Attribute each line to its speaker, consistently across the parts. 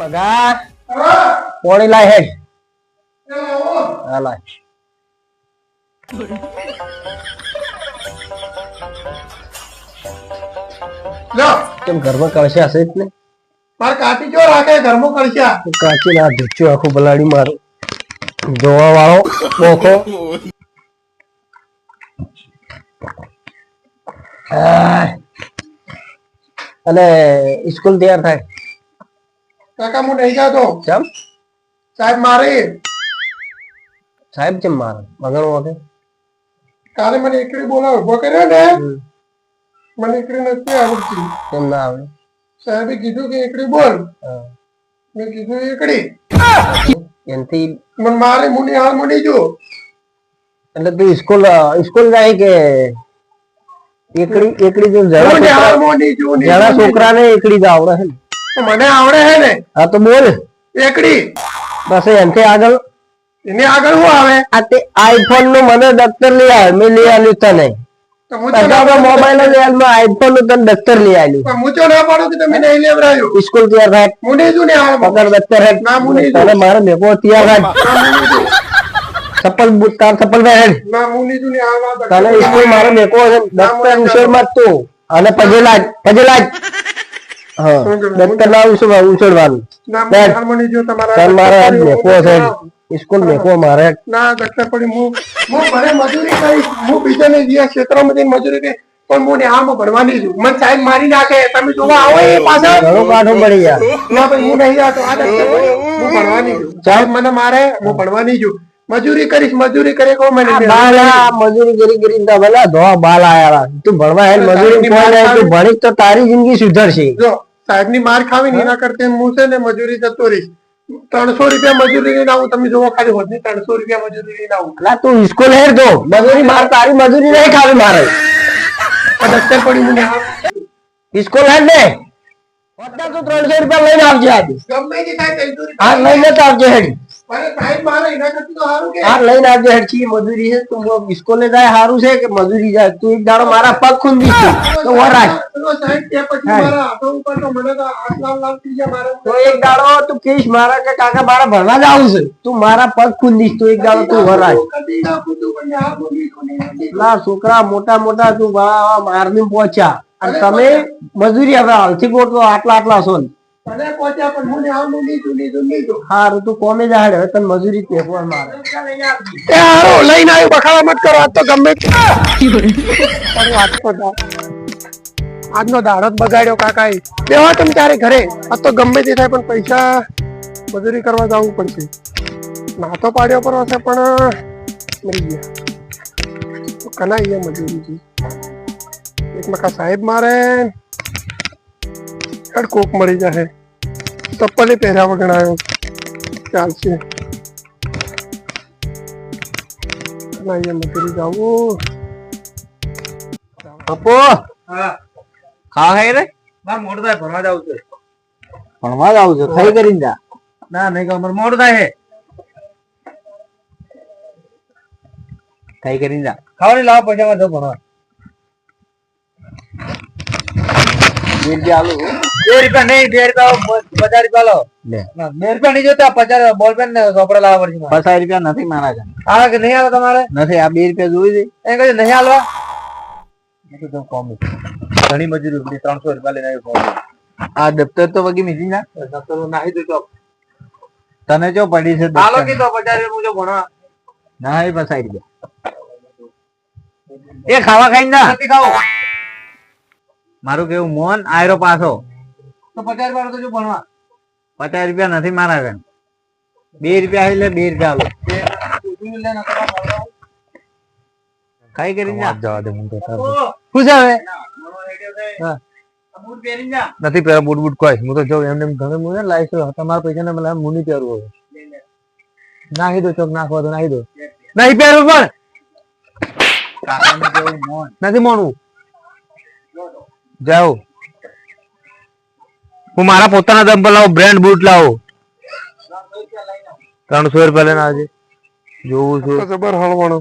Speaker 1: મગા પોણી લાય હેડ હા લાય કેમ ઘરમાં કળશે હશે જ ને
Speaker 2: મારે કાચી જો રાખે ઘરમાં કરશે
Speaker 1: કાચી ના ધૂચ્યું આખું બલાડી મારું જોવા વાળો બોખો. અને સ્કૂલ તૈયાર થાય
Speaker 2: કાકા હું નહીં જાતો.
Speaker 1: કેમ?
Speaker 2: સાહેબ મારે.
Speaker 1: સાહેબ કેમ મારે? મગણ વખત
Speaker 2: કાલે મને એકડી બોલાવો ઊભો કર્યો ને? મને એકડી નથી આવડતી.
Speaker 1: કેમ ના આવડે?
Speaker 2: સાહેબે કીધું કે એકડી બોલ. મેં કીધું એકડી
Speaker 1: એનથી
Speaker 2: મને મારે મુની હાલ મુની જો.
Speaker 1: એટલે તું સ્કૂલ સ્કૂલ જાય કે એકડી એકડી જો જણા. છોકરાને એકડી જ આવડે છે ને?
Speaker 2: મને આવડે હે ને?
Speaker 1: હા તો બોલ.
Speaker 2: એકડી.
Speaker 1: બસ એનથી આગળ.
Speaker 2: એની આગળ શું આવે?
Speaker 1: આ તે આઈફોનનું મને દફતર લઈ આવ્યો મેં લઈ આવ્યું તને.
Speaker 2: હું ના
Speaker 1: મોબાઈલમાં આઈફોનનું તને દફતર લઈ આવ્યું
Speaker 2: હું તો ના પાડું કે તમે નહીં લેવડાયું
Speaker 1: સ્કૂલ તૈયાર થાય.
Speaker 2: મુની જો ને હાલ
Speaker 1: પકડ દફતર
Speaker 2: ના, હું નહીં
Speaker 1: તને મારે મેકો તૈયાર ચપ્પલ બૂટ તાર ચપ્પલ પહેર હેડ
Speaker 2: ના ને
Speaker 1: તને સ્કૂલ મારે મેકો દફતર ઉછેરમાં તું. અને પગે લાજ પગે લાજ હા દફતર ના ઉછેર ઉછેરવાનું
Speaker 2: ના
Speaker 1: બેન.
Speaker 2: હાલ મુની જો તમારા
Speaker 1: તને મારે હેડ મેકો છે. સ્કૂલ મેકો મારે.
Speaker 2: ના દફતર પડી હું હું ભલે મજૂરી કરીશ હું બીજાને જ્યાં ક્ષેત્રમાં મજૂરી કરી પણ હું નેહામાં ભણવાની છું. મને સાહેબ મારી નાખે. તમે જોવા આવો એ પાછળ.
Speaker 1: ઘણું કાઠું પડી ગયા.
Speaker 2: ના ભાઈ હું નહીં જાતો. આ હું ભણવાની છું. સાહેબ મને મારે હું ભણવાની છું. મજૂરી કરીશ મજૂરી કરે કહો મને.
Speaker 1: મજૂરી કરી કરી તો ભલા ધોવા બાલ આયા તું ભણવા મજૂરી તું ભણીશ તો તારી જિંદગી સુધરશે.
Speaker 2: જો સાહેબની માર ખાવી ને એના કરતા હું છે ને મજૂરી જતો રહીશ ત્રણસો રૂપિયા મજૂરી લઈને આવું. તમે જોવો ખાલી હોદની ત્રણસો રૂપિયા મજૂરી લઈને આવું.
Speaker 1: લા તું સ્કૂલ હેડ દો. મજૂરી માર તારી મજૂરી નહીં ખાવી મારે.
Speaker 2: આ દફતર પડી મને
Speaker 1: ને. વત્તા તું ત્રણસો રૂપિયા લઈને આવજે આજે.
Speaker 2: ગમે તે થાય મજૂરી
Speaker 1: હા લઈને તો આવજે હેડ. લઈને આવજે મજૂરી છે. તું જાય સારું છે કે મજૂરી જાય? તું એક દાડો મારા પગ ખૂંદી. છે તો વરાય એક દાડો કહીશ મારા કે કાકા મારા ભણવા જ આવું છે. તું મારા પગ ખૂંદીશ તો એક દાડો તું વરાય
Speaker 2: ના
Speaker 1: છોકરા મોટા મોટા તું મારની પહોંચ્યા. અને તમે મજૂરી હવે હાલથી ગોઠવો આટલા આટલા છો ને.
Speaker 2: મને પહોંચ્યા પણ મને આ બોલી લીધું લીધું
Speaker 1: હારું તું કોમે જાહેર હવે તને મજૂરી જ મેકવા મારે.
Speaker 2: એ હારો લઈને આવ્યો બખાડા મત કરો આજ તો ગમે પણ આજ તો આજનો દાડો બગાડ્યો કાકા બેવા તમે ત્યારે ઘરે. આજ તો ગમે તે થાય પણ પૈસા મજૂરી કરવા જવું પડશે. ના તો પાડ્યો પર હશે પણ મરી ગયા. તો કના મજૂરી છે એક મકા સાહેબ મારે કોક મળી જશે ચપ્પલે પહેર્યા વગર આવ્યો ચાલશે અહીંયા મજૂરી જવું
Speaker 1: પપ્પો ખા ખાઈ રે
Speaker 3: મારે મોડું થાય ભણવા જવું છે.
Speaker 1: ભણવા જ આવું છે? ખાઈ કરીને જા.
Speaker 3: ના નહીં કહું મારે મોડું થાય. છે
Speaker 1: ખાઈ કરીને જા.
Speaker 3: ખાવાની લાવો પૈસા માં જાઉં ભણવા
Speaker 1: બે રૂપિયા આલુ.
Speaker 3: બે રૂપિયા નહીં બે રૂપિયા પચાસ રૂપિયા લો. બે રૂપિયા નહીં જોતા પચાસ બોલ પેન ચોપડા લાવવા પડશે
Speaker 1: પચાસ રૂપિયા નથી મારા ઘરે.
Speaker 3: આવે કે નહીં આવે તમારે?
Speaker 1: નથી આ બે રૂપિયા જોઈ દે.
Speaker 3: એમ કહે નહીં હાલવા મેં કીધું કોમી ઘણી મજૂરી ત્રણસો રૂપિયા લઈને આવ્યો
Speaker 1: આ દફતર તો વગી મીધી ના?
Speaker 3: નાહી દો
Speaker 1: તને જો પડી છે
Speaker 3: હાલો કીધો પચાસ રૂપિયા ભણવા.
Speaker 1: ના એ પચાસ રૂપિયા. એ ખાવા ખાઈ ના.
Speaker 3: નથી ખાવું.
Speaker 1: મારું કેવું મોન આયરો પાછો.
Speaker 3: તો પચાસ રૂપિયા તો જો ભણવા?
Speaker 1: પચાસ રૂપિયા નથી મારા ઘરે. બે રૂપિયા એટલે બે રૂપિયા આલો. કરીને જા.
Speaker 4: જવા દે
Speaker 3: ઓ,
Speaker 1: શું છે હવે?
Speaker 4: નથી પહેલા બુટ બુટ કોઈ હું તો જો એમને ઘણું ઘરે મુને લાઈસ તમારા પૈસા ને મને મુની પહેરવું હોય. નાખી દો ચોક નાખવા તો નાખી દો. નહીં પહેરવું પણ.
Speaker 1: મોન?
Speaker 4: નથી માનવું જાઓ. હું મારા પોતાના દમ પર લાવું બ્રાન્ડ બૂટ લાવું. ત્રણસો રૂપિયા લઈને આવજે. જોવું છું.
Speaker 2: જબર હળવણો.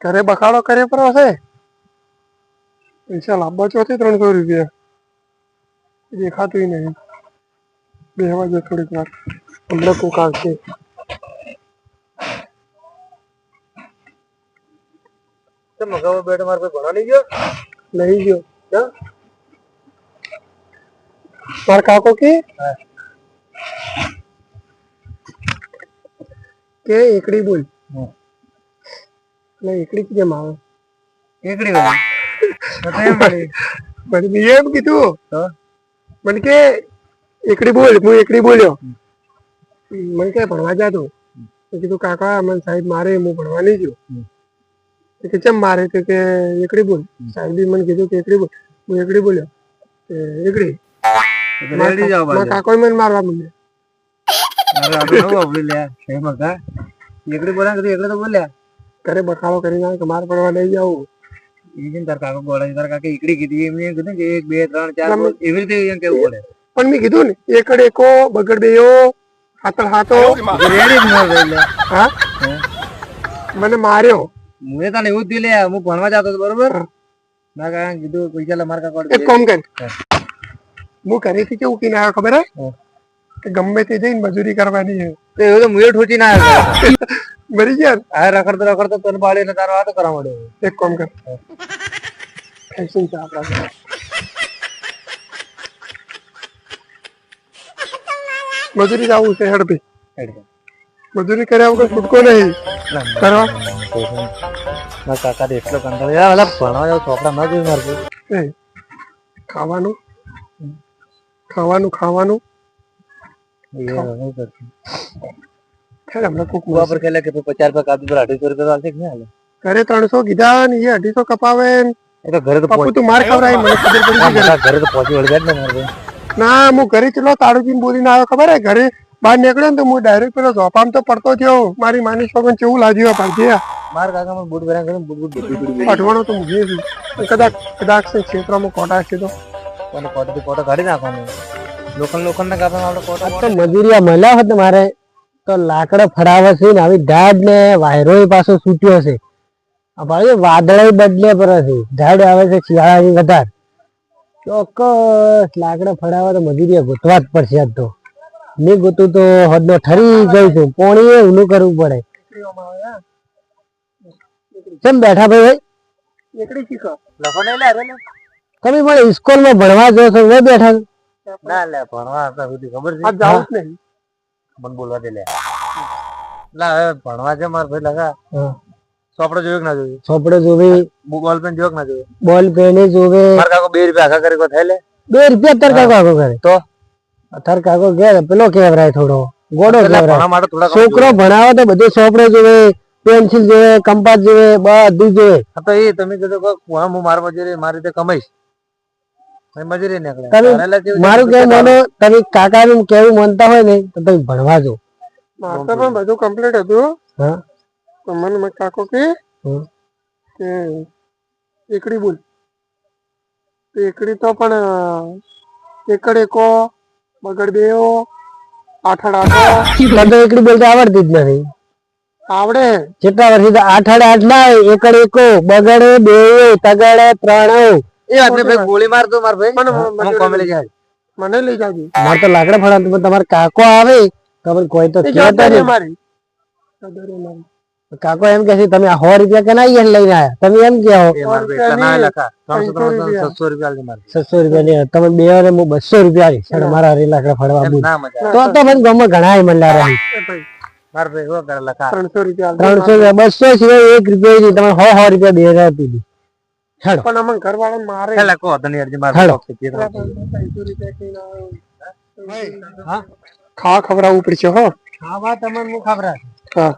Speaker 2: ઘરે બખાડો કરે પર હશે પૈસા લાંબા ચોથી ત્રણસો રૂપિયા. દેખાતું નહીં. બેહવા દે થોડીક વાર. હમણાં કોક આવશે.
Speaker 3: મગાવો બેટ મારે કોઈ ભણવા નહીં ગયો?
Speaker 2: નહીં ગયો. હા? માર કાકો કે? કે એકડી બોલ. એટલે એકડી કેમ આવે?
Speaker 3: એકડી તો તો વળી.
Speaker 2: મને મેં એમ કીધું.
Speaker 3: તો?
Speaker 2: મને કે એકડી બોલ હું એકડી બોલ્યો. મને કે ભણવા જાતો મેં કીધું કાકા મને સાહેબ મારે હું ભણવા નહીં તો કે ચમ મારે? તો કે એકડી બોલ. સાહેબ મને કીધું કે એકડી બોલ. હું એકડી બોલ્યો. એકડી.
Speaker 3: તો તો રેડી જાવ
Speaker 2: મારા
Speaker 3: બાજુ.
Speaker 2: કાકો મને મારવા મને
Speaker 3: અરે આ તો બોલી લે. છે મગા? એકડી બોલા કરી એકડે તો બોલ્યા.
Speaker 2: ઘરે બખાડો કરી ના કે માર પડવા લઈ જવું
Speaker 3: ઈજન તાર કાકો બોલે છે. કાકે એકડી કીધી. એમને એમ કીધું કે એક, બે, ત્રણ, ચાર
Speaker 2: તમે-
Speaker 3: બોલ. એવી રીતે એમ કેવું પડે.
Speaker 2: પણ મેં કીધું ને એકડ એકો બગડ બેયો હાતળ હાથો
Speaker 3: રેડી જ ન
Speaker 2: હા મને માર્યો
Speaker 3: મુએ તને એવું જ લે. હું ભણવા જતો હતો બરોબર ના કીધું પૈસા લે મારકા કોડ
Speaker 2: એક કામ કર હું ઘરેથી કેવું કીને આવ્યો ખબર હે? કે ગમે તે જઈને મજૂરી કરવાની છે.
Speaker 3: તો એવું તો મુએ ઠોચી ના આવ્યો.
Speaker 2: મરી ગયા ને?
Speaker 3: આ રખડતો રખડતો તને એટલે તારો વાતો કરવા માંડ્યો.
Speaker 2: એક કામ કર. ફેશન છે આપણા મજૂરી જવું છે હેડ ભાઈ
Speaker 3: હેડ.
Speaker 2: મજૂરી કર્યા વગર છૂટકો નહીં. કરવા?
Speaker 3: મારા કાકા એટલો કંટાળો યાર ભણવા જાવ છોકરા ના જોઈ
Speaker 2: મારજો ખાવાનું? ખાવાનું ખાવાનું. ઘરે ત્રણસો કીધા ને એ અઢીસો કપાવે ને.
Speaker 3: એ તો ઘરે તો
Speaker 2: તું માર ખવડાય મને ખબર ઘરે.
Speaker 3: તો પહોંચી વળી ને
Speaker 2: ના હું ઘરે ચલો તાળુજીને બોલીને આવ્યો ખબર હે? ઘરે બહાર નીકળ્યો ને તો હું ડાયરેક્ટ પેલો ઝોપામ તો પડતો થયો મારી માની છોકન કેવું લાગ્યું ભાગ્યા.
Speaker 3: મારા કાકા મને બૂટ પહેર્યા કરે બૂટ બૂટ બધી
Speaker 2: તો કદાચ કદાચ છે ક્ષેત્રમાં કોટા છે તો.
Speaker 3: અને કોટાથી કોટો કાઢી નાખવાનો. લોખંડ લોખંડ ના કાપે આપણે કોટો
Speaker 5: તો મજૂરિયા મળ્યા હોત મારે તો લાકડો ફડાવે છે ને આવી ઢાડ ને વાયરો પાછો છૂટ્યો છે. આ ભાઈ વાદળ બદલે પર છે. ઢાડ આવે છે શિયાળાની વધારે. ચોક્કસ લાકડા ફડાવે તો મજૂરિયા ગોતવા જ પડશે આજ તો. નહીં ગોતું તો હદનો ઠરી ગયું છું. પોણી ઊનું કરવું પડે. કેમ બેઠા ભાઈ?
Speaker 2: એકડી શીખો.
Speaker 3: લખો નહીં લે લે.
Speaker 5: તમે પણ સ્કૂલમાં ભણવા જો છો મેં બેઠા.
Speaker 3: ના લે ભણવા હતા સુધી ખબર છે?
Speaker 2: આ જાવું જ નહીં
Speaker 3: મને બોલવા દે લે. ના હવે ભણવા છે મારે ભાઈ લગા. ચોપડો જોયો કે ના જોયો?
Speaker 5: ચોપડો જોવે.
Speaker 3: બોલ પેન જોયો કે ના જોયો?
Speaker 5: બોલ પેન જોવે.
Speaker 3: મારા કાકો બે રૂપિયા આખા કરી કો થાય લે?
Speaker 5: બે રૂપિયા તાર કાકો આખો કરે
Speaker 3: તો?
Speaker 5: તાર કાકો ઘેર પેલો કેવરાય થોડો. ગોડો કેવરાય.
Speaker 3: ભણવા માટે થોડા
Speaker 5: છોકરો ભણાવે તો બધું ચોપડો જોવે પેન્સિલ જોવે કંપાસ જોવે બધું જોવે.
Speaker 3: તો એ તમે કીધું કે હું મારી મજૂરી મારી રીતે કમાઈશ. મજૂરી નીકળે.
Speaker 5: તમે- મારું કેવું માનો તમે કાકા નું કેવું માનતા હોય ને તો તમે ભણવા જો
Speaker 2: મારે પણ બધું કમ્પ્લીટ હતું.
Speaker 5: હા.
Speaker 2: તો મને કાકો કે કે એકડી બોલ. તો એકડી તો પણ એકડ એકો બગડ બેઓ આઠડ આઠો.
Speaker 5: તો એકડી બોલતા આવડતી જ નથી.
Speaker 2: આવડે.
Speaker 5: કેટલા વર્ષથી તો આઠ આડે આઠ ના એકડ એકો બગડે બે તગડે ત્રણ.
Speaker 3: એ વાતને ભાઈ ગોળી મારતો માર ભાઈ.
Speaker 2: મને
Speaker 3: હું
Speaker 2: મજૂરી
Speaker 3: કોમેડી જાય
Speaker 2: મને લઈ જાજો?
Speaker 5: મારે તો લાકડા ફળાતું પણ તમારે કાકો આવે. તો પણ કોઈ તો
Speaker 2: એ
Speaker 5: કહેતા
Speaker 2: જવાબદારી
Speaker 5: નહીં.
Speaker 2: અમારી. જવાબદારી અમારી.
Speaker 5: કાકો એમ કે છે તમે આ સો રૂપિયા કે ના અહીંયા લઈને આયા. તમે એમ કહો.
Speaker 3: એ માર ભાઈ એટલા ના લખા. ત્રણસો
Speaker 2: ત્રણસો
Speaker 3: ત્રણસો
Speaker 2: રૂપિયા.
Speaker 3: છસો રૂપિયા આલજે મારે
Speaker 5: છસો રૂપિયા ની તમે બે ને હું બસો રૂપિયા આલીશ અને મારા હરી લાકડા ફળવા
Speaker 3: એમ
Speaker 5: બોલ
Speaker 3: ના મજા
Speaker 5: તો તો મને ગામમાં ઘણા મળ્યા રહી
Speaker 2: એ ભાઈ
Speaker 3: માર ભાઈ હો કરે લખા.
Speaker 2: ત્રણસો રૂપિયા આલજો.
Speaker 5: ત્રણસો રૂપિયા બસો સિવાય એક રૂપિયા નહીં. તમે સો સો રૂપિયા બે હજાર આપી દી. હેડો.
Speaker 2: પણ અમને ઘરવાળા મારે
Speaker 3: એટલે કો તને મારે માર
Speaker 5: હાલો.
Speaker 3: ભાઈ છે
Speaker 2: ત્રણસો રૂપિયા કઈ ના આવે. ખાવા ખવડાવવું પડશે હો.
Speaker 5: ખાવા તમને હું ખબર
Speaker 2: હા.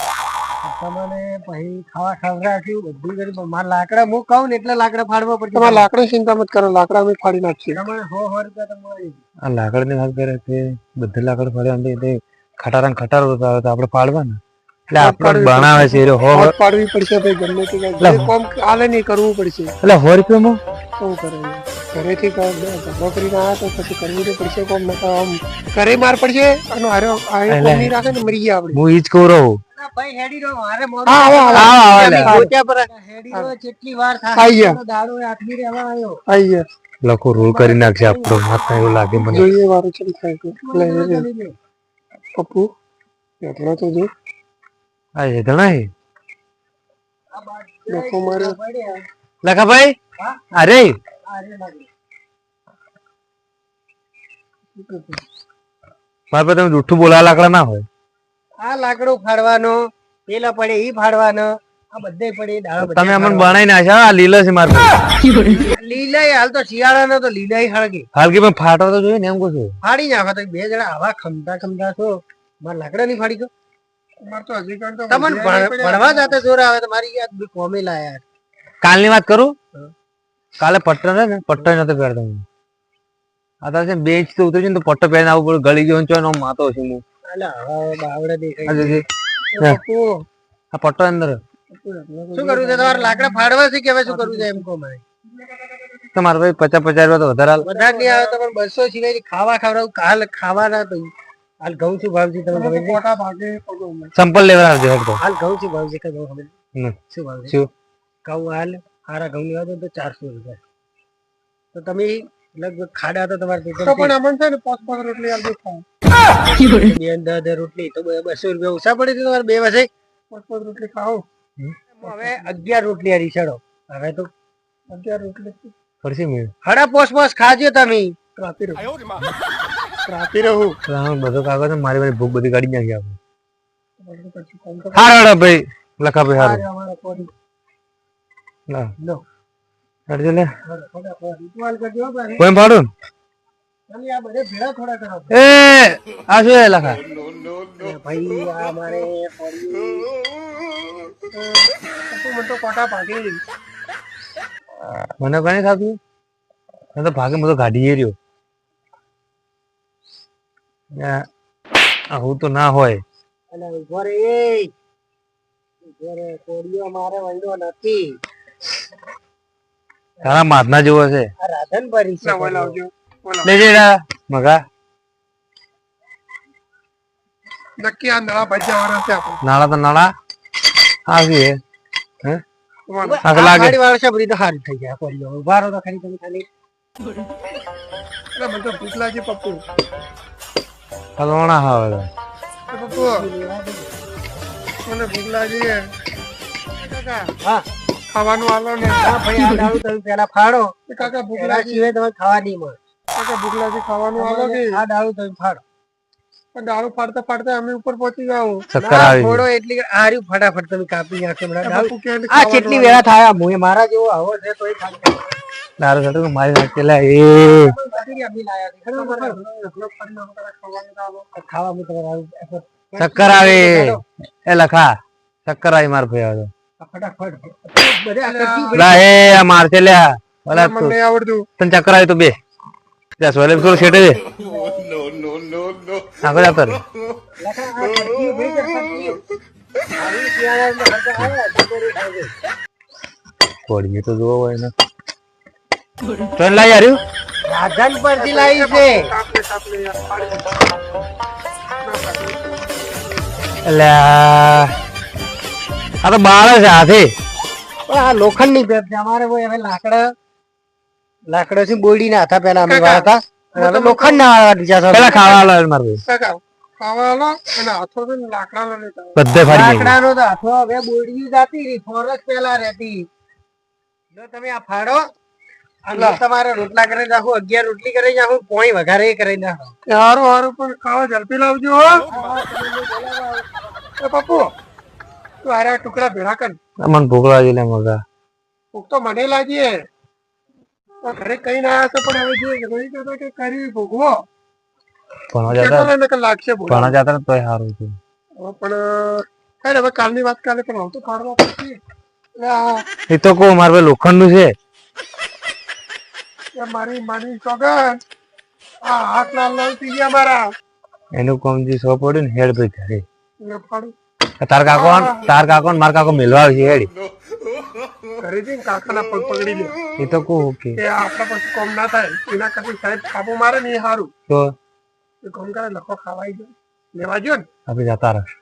Speaker 5: તમને પછી ખાવા ખવડાવ્યું બધું કરી માર લાકડા હું કહું ને એટલે લાકડા ફાડવા પડશે.
Speaker 2: તમારે લાકડા ચિંતા મત કરો લાકડા અમે ફાડી નાખીએ.
Speaker 5: તમે હો હો રૂપિયા તમારી.
Speaker 3: આ લાકડની વાત કરે છે બધે લાકડા ફાડ્યા અંદર તે ખટારા ખટારો તો આપણે પાડવાના એટલે આપણે ભણાવે છે એટલે હો
Speaker 2: પાડવી પડશે ભાઈ ગમે તે એટલે કોમ આલે નહીં કરવું પડશે.
Speaker 3: એટલે સો રૂપિયામાં?
Speaker 2: શું કરે ઘરેથી કામ કરીને આવ્યા તો પછી કરવું તો પડશે કોમ નકર આમ ઘરે માર પડશે અને હારે હારે કોમ નહીં રાખે ને મરી ગયા આપણે.
Speaker 3: હું ઈ જ કહું રહું.
Speaker 5: ભાઈ હેડી રહો મારે મોડું
Speaker 2: હા હા
Speaker 5: હા પર હેડી રહો જેટલી વાર થાય
Speaker 2: આઈ ગયા.
Speaker 5: દાડો આટલી રહેવા આવ્યો.
Speaker 2: આઈ ગયા.
Speaker 3: લખો રોલ કરી નાખશે આપણો માથા એવું લાગે મને.
Speaker 2: જોઈએ વારો છે થાય પપ્પુ એટલો તો જો.
Speaker 3: આ એ જણા હે.
Speaker 2: માર્યો
Speaker 3: લખાભાઈ અરે. મારા પર તમે બોલા લાકડા ના હોય.
Speaker 5: આ લાકડું ફાડવાનો પેલા પડે ઈ ફાડવાનો આ બધે પડે દાળો
Speaker 3: તમે અમને બનાવી નાખ્યા આ લીલો છે મારે
Speaker 5: લીલાઈ હાલ તો શિયાળાનો તો લીલા હળગી.
Speaker 3: કે પણ ફાટો તો જોઈએ ને એમ કહું છું.
Speaker 5: ફાડી નાખો તો બે જણા આવા ખમતા ખમતા છો. મારે લાકડા નહીં ફાડી ગયો તમને ભણવા જાતે જોર આવે તો મારી યાદ બી કોમે લાયા
Speaker 3: કાલની વાત કરું? કાલે પટ્ટો ને પટ્ટો નતો પહેરતો હું. આ તારે છે ને તો ઉતરી છે તો પટ્ટો પહેરીને આવું પડે ગળી ગયો છો માતો છું. હું. આ પટ્ટો અંદર
Speaker 5: શું કરવું છે? તમારે લાકડા ફાડવા છે કે હવે શું કરવું છે એમ કહો મને?
Speaker 3: તમારે ભાઈ પચાસ પચાસ રૂપિયા તો વધારે.
Speaker 5: વધારે નહીં આવે તો પણ બસો સિવાય ખાવા ખાવડાવું કાલ ખાવાના તો હાલ ઘઉં છું? ભાવજી તમે ખબર
Speaker 2: મોટા ભાગે
Speaker 3: સંપલ લેવા આવજો
Speaker 5: હાલ ઘઉં છું ભાવજી કઈ ખબર શું ભાવ
Speaker 3: શું?
Speaker 5: ઘઉં હાલ હારા ઘઉં લેવા તો ચારસો રૂપિયા. તો તમે લગભગ ખાડા તો તમારે પેટમાં
Speaker 2: તો પણ અમન છે ને પાંચ પાંચ રોટલી આપજો ખાવ
Speaker 5: બે દસ દસ રોટલી તો બે- બસો રૂપિયા ઓછા પડે છે તમારે બે વાસે.
Speaker 2: પાંચ પાંચ રોટલી ખાઓ.
Speaker 5: હવે અગિયાર રોટલી હારી ચડો હવે તો
Speaker 2: અગિયાર રોટલી.
Speaker 3: પડશે મેળ.
Speaker 5: હડા પોસ પોસ ખાજો તમે.
Speaker 2: રહું રાતી રહું.
Speaker 3: તો બધો કાગળ મારી વાળી ભૂખ બધી કાઢી નાખી આપણે. હારો હારો ભાઈ લખાભાઈ હારો
Speaker 5: આ અમારા પોરી.
Speaker 3: લા.
Speaker 5: લો.
Speaker 3: લે
Speaker 5: કરજો ભાઈ.
Speaker 3: કોઈ
Speaker 5: બધે કરો.
Speaker 3: એ આ શું લખા?
Speaker 5: ભાઈ આ મારે
Speaker 2: મને
Speaker 3: કઈ થતું તો ભાગે તો ગાડી રહ્યો. આવું તો ના હોય.
Speaker 5: અને ઊભો એ. ઊભો રે મારે વળ્યો નથી.
Speaker 3: તારા માથના જેવો છે.
Speaker 5: આ રાધન ભરી છે
Speaker 2: ના, ઓલા આવજો ઓલા.
Speaker 3: લેજે રા મગા.
Speaker 2: નક્કી આ નળા ભજ્યા વાળા છે આપણે.
Speaker 3: નાળા તો નાળા. હે? લાગે.
Speaker 5: ગાડી વાળો છે બધી તો થઈ ગયા કોળીઓ. ઊભા રહો તો ખરી તમે ખાલી.
Speaker 2: એટલે મને ભૂખ લાગી પપ્પુ.
Speaker 3: હલવાણા આવે
Speaker 2: મને ભૂખ લાગી છે કાકા
Speaker 5: હા.
Speaker 2: ખાવાનું આલો ને.
Speaker 5: ભાઈ આ દારૂ તમે પેલા ફાડો.
Speaker 2: કાકા ભૂખ લાગી.
Speaker 5: સિવાય તમે ખાવા નહીં મળે.
Speaker 2: કાકા ભૂખ લાગી ખાવાનું આલો કે
Speaker 5: આ દારૂ તમે ફાડો.
Speaker 2: પણ દારૂ ફાડતા ફાડતા અમે ઉપર પહોંચી
Speaker 3: આવી
Speaker 5: થોડો એટલી આ ફટાફટ તમે કાપી નાખો. આ કેટલી. વેળા થાય? મુએ મારા જેવો આવો છે તોય
Speaker 3: દારૂ સાથે મારી નાખી લે એ.
Speaker 5: લાયા.
Speaker 3: ચક્કર આવે એ લખા. ચક્કર આવી માર ભાઈ આવે લા એ આ મારશે લે ઓલા
Speaker 2: મને આવડતું
Speaker 3: તને ચક્કર આવી તો બે. ત્યાં સોલે થોડું છેટે દે. તો જોવો હોય ને. ટ્રેન લાવી આવ્યું
Speaker 5: રાધન પરથી લાવી છે.
Speaker 3: એટલે આ તો બાળ છે હાથી.
Speaker 5: પણ આ લોખંડની પેપ છે. અમારે કોઈ હવે લાકડા લાકડા થી બોડી ના હતા પેલા અમે વાળા હતા લોખંડ ના વાળા બીજા.
Speaker 3: પેલા ખાવા લાવે માર
Speaker 2: લાકડા લો
Speaker 3: બધે ફાડી નાખ્યું.
Speaker 5: લાકડાનો તો હાથો હવે બોડી જાતી રહી ફોરસ પેલા રહેતી. જો તમે આ ફાડો. તમારે રોટલા કરી નાખો અગિયાર રોટલી કરી નાખો પોણી વઘારે કરી નાખો.
Speaker 2: સારું હારું પણ ખાવા ઝડપી લાવજો પપ્પુ તું હારે આ ટુકડા ભેળા કર.
Speaker 3: મને ભૂખ લાગી લે મગા
Speaker 2: ભૂખ તો મને લાગી ઘરે કઈ ના આવ્યા પણ હવે જોઈએ રોઈ કહેતો કે કરી ભૂખવો
Speaker 3: ભણવા જતા?
Speaker 2: લાગશે
Speaker 3: ભણવા જતા તોય સારું હતું
Speaker 2: પણ કઈ ને હવે કાલની વાત કાલે પણ હવે તો કાઢવા પડશે
Speaker 3: એ તો કહું મારે લોખંડનું છે.
Speaker 2: એ મારી માની સોગન આ હાથ લાલ લાલ થઈ ગયા મારા.
Speaker 3: એનું કોમ સો પડ્યું ને હેડ ભાઈ ઘરે.
Speaker 2: એ ફાડું
Speaker 3: તાર કાકો તાર કાકો માર કાકો મેલવા આવશે હેડ.
Speaker 2: ઘરે જઈને કાકાના પગ પકડી લે
Speaker 3: એ તો કે
Speaker 2: કે આપણા કોમ ના થાય. એના કરતી સાહેબ કાબુ મારે ને એ સારું
Speaker 3: તો?
Speaker 2: એ કોમ કરે લખો ખાવાઈ જાય લેવા જો ને?
Speaker 3: આપણે જતા રહેશે.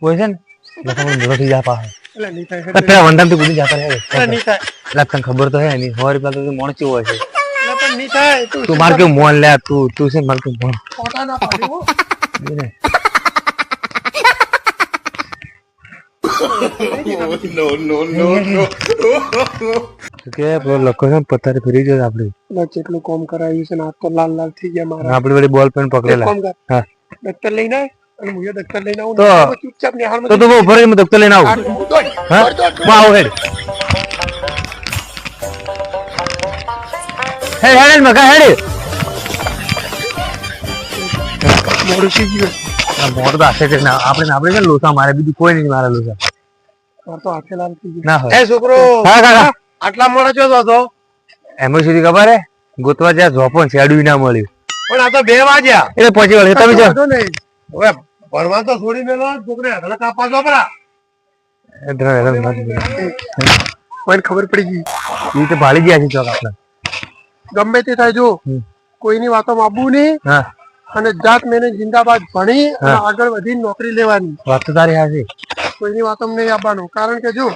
Speaker 3: કોઈ છે ને લખા મને મોટો થઈ જા પાસે
Speaker 2: એટલે નહીં થાય
Speaker 3: અરે પેલા વંદામથી કૂદી જતા રહે
Speaker 2: એટલે નહીં થાય
Speaker 3: એટલે તને ખબર તો હે નહીં હવારી પેલા તો મોણ કેવું હોય છે
Speaker 2: એટલે પણ નહીં થાય તું
Speaker 3: તું માર કેવું મોન લે તું તું છે માર કેવું મોન
Speaker 2: ફોટા ના પાડી હો.
Speaker 3: લે ને. તો કે લખો છે ને ફરી ફેરી
Speaker 2: આપડે જેટલું કોમ કરાવ્યું છે ને હાથ તો લાલ લાલ થઈ ગયા મારા.
Speaker 3: આપડે વળી બોલ પેન પકડેલા. હા.
Speaker 2: દફતર લઈને અને હું એ દફતર લઈને આવું.
Speaker 3: તો-
Speaker 2: ચૂપચાપ નિહાળ
Speaker 3: તો તું ઊભો રહી, હું દફતર લઈને આવું. હા હું? આવું હેડ. હેડ હેડ મકા હેડ.
Speaker 2: મોડું ગયું.
Speaker 3: મોઢું તો આપણે આપણે છે લોસા મારે બીજું કોઈ નહીં મારે લોસા.
Speaker 2: તો આખે લાલ થઈ ગયું.
Speaker 3: ના
Speaker 2: એ છોકરો.
Speaker 3: હા કાકા
Speaker 2: આટલા મોડા ચો હતો
Speaker 3: એમાં સુધી ખબર હે? ગોતવા જ્યાં ઝોપો ને શેડ્યું ના મળ્યું.
Speaker 2: પણ આ તો બે વાગ્યા.
Speaker 3: એટલે પછી વળે તમે જો
Speaker 2: હવે ભણવા તો છોડી મેલો છોકરે હગલા કાપા જો પરા ખબર પડી ગઈ.
Speaker 3: એ તો ભાળી ગયા છે ચોક આપણા.
Speaker 2: ગમે તે થાય જો. કોઈની વાતો માબુ નહીં. અને જાત મેને જિંદાબાદ ભણી અને આગળ વધી નોકરી લેવાની.
Speaker 3: વાત તો તારી હાચી.
Speaker 2: કોઈની વાતો નહીં આપવાનું. કારણ કે જો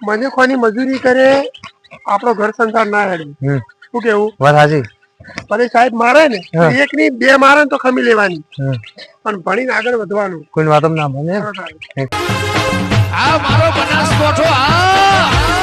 Speaker 2: મને કોની મજૂરી કરે આપણો ઘર સંસાર ના હેડે. શું કેવું?
Speaker 3: વાત સાચી.
Speaker 2: પણ સાહેબ મારે ને એક ની બે મારે ને તો ખમી લેવાની. પણ ભણીને આગળ વધવાનું.
Speaker 3: કોઈ વાત ના મને
Speaker 6: આ મારો બનાસકોઠો આ!